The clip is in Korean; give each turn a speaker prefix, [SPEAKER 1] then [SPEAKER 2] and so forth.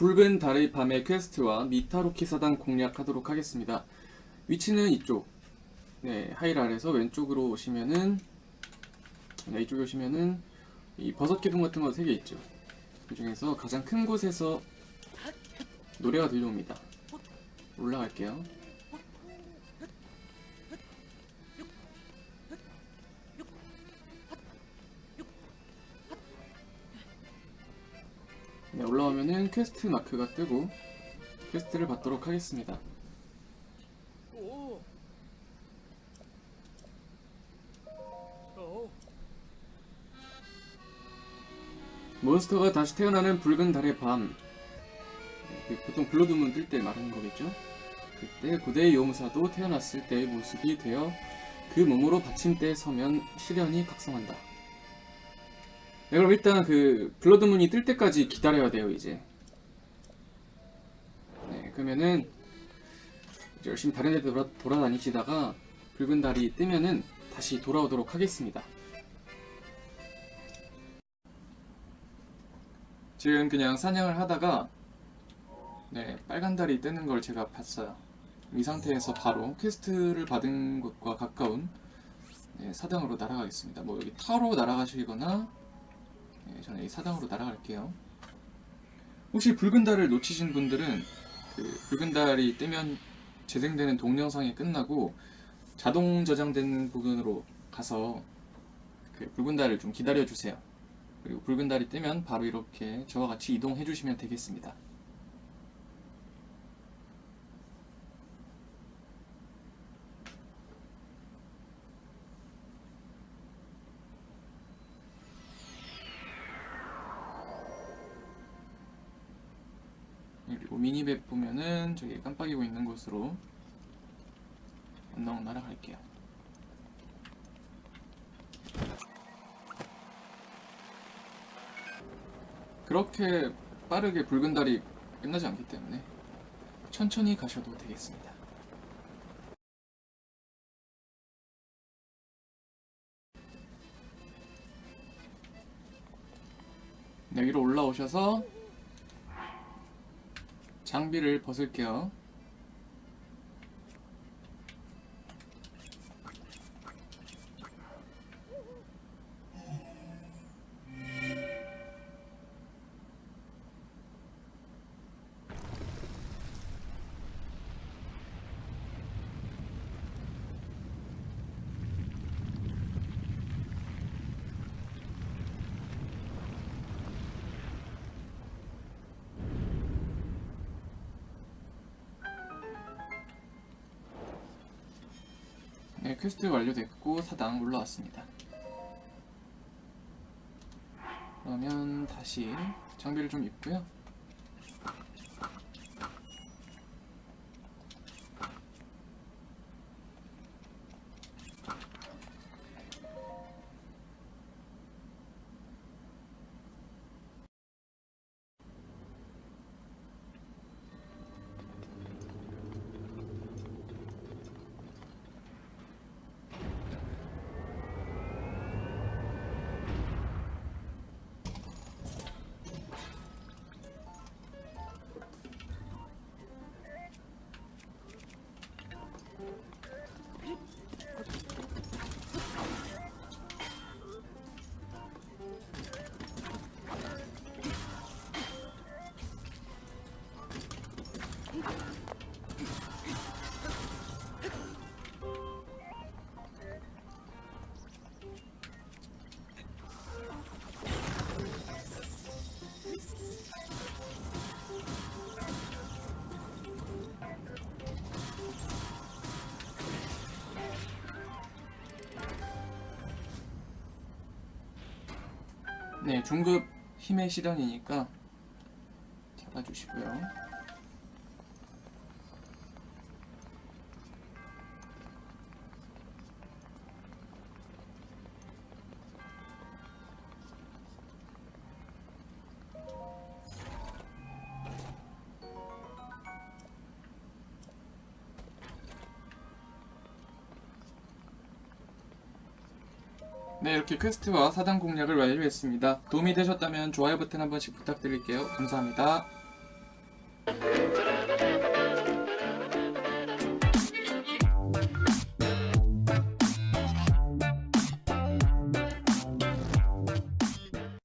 [SPEAKER 1] 붉은 달의 밤의 퀘스트와 미타로키 사당 공략하도록 하겠습니다. 위치는 이쪽. 네, 하이랄에서 왼쪽으로 오시면은 네, 이쪽에 오시면은 이 버섯 기둥 같은 거 세 개 있죠. 그 중에서 가장 큰 곳에서 노래가 들려옵니다. 올라갈게요. 네, 올라오면은 퀘스트 마크가 뜨고 퀘스트를 받도록 하겠습니다. 몬스터가 다시 태어나는 붉은 달의 밤. 네, 그 보통 블러드문 뜰 때 말하는 거겠죠? 그때 고대의 용사도 태어났을 때의 모습이 되어 그 몸으로 받침대에 서면 시련이 각성한다. 네, 그럼 일단 그 블러드문이 뜰 때까지 기다려야 돼요, 이제. 네, 그러면은 이제 열심히 다른 데 돌아, 돌아다니시다가 붉은 달이 뜨면은 다시 돌아오도록 하겠습니다. 지금 그냥 사냥을 하다가 네 빨간 달이 뜨는 걸 제가 봤어요. 이 상태에서 바로 퀘스트를 받은 곳과 가까운 네, 사당으로 날아가겠습니다. 뭐 여기 타로 날아가시거나 네, 저는 이 사당으로 날아갈게요. 혹시 붉은 달을 놓치신 분들은 그 붉은 달이 뜨면 재생되는 동영상이 끝나고 자동 저장된 부분으로 가서 그 붉은 달을 좀 기다려 주세요. 그리고 붉은 달이 뜨면 바로 이렇게 저와 같이 이동해 주시면 되겠습니다. 미니맵 보면은 저기 깜빡이고 있는 곳으로 언덕 날아갈게요. 그렇게 빠르게 붉은 달이 끝나지 않기 때문에 천천히 가셔도 되겠습니다. 네, 위로 올라오셔서 장비를 벗을게요. 네, 퀘스트 완료됐고 사당 올라왔습니다. 그러면 다시 장비를 좀 입고요. 네, 중급 힘의 시련이니까 잡아주시고요. 네, 이렇게 퀘스트와 사당 공략을 완료했습니다. 도움이 되셨다면 좋아요 버튼 한 번씩 부탁드릴게요. 감사합니다.